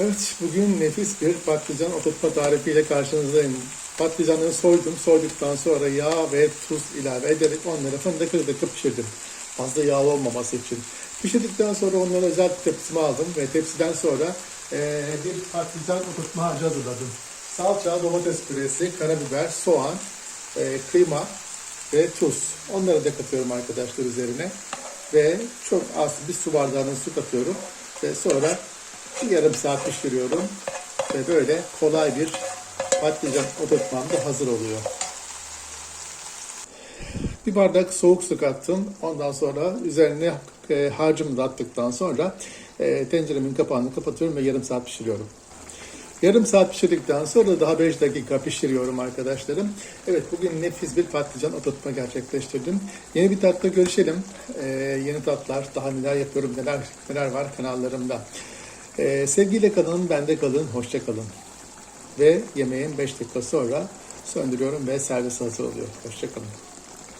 Evet, bugün nefis bir patlıcan oturtma tarifiyle karşınızdayım. Patlıcanı soydum, soyduktan sonra yağ ve tuz ilave ederek onları fındık fındık pişirdim. Fazla yağlı olmaması için. Pişirdikten sonra onları özel tepsime aldım ve tepsiden sonra eee, bir patlıcan oturtma harcı hazırladım. Salça, domates püresi, karabiber, soğan, eee, kıyma ve tuz. Onları da katıyorum arkadaşlar üzerine. Ve çok az bir su bardağının su katıyorum. Ve sonra bir yarım saat pişiriyorum. Ve böyle kolay bir patlıcan oturtmam da hazır oluyor. Bir bardak soğuk su kattım. Ondan sonra üzerine e, harcımı da attıktan sonra e, tenceremin kapağını kapatıyorum ve yarım saat pişiriyorum. Yarım saat pişirdikten sonra daha 5 dakika pişiriyorum arkadaşlarım. Evet bugün nefis bir patlıcan oturtma gerçekleştirdim. Yeni bir tatlı görüşelim. Ee, yeni tatlar, daha neler yapıyorum, neler neler var kanallarımda. Ee, sevgiyle kalın, bende kalın, hoşça kalın. Ve yemeğin 5 dakika sonra söndürüyorum ve servis hazır oluyor. Hoşça kalın.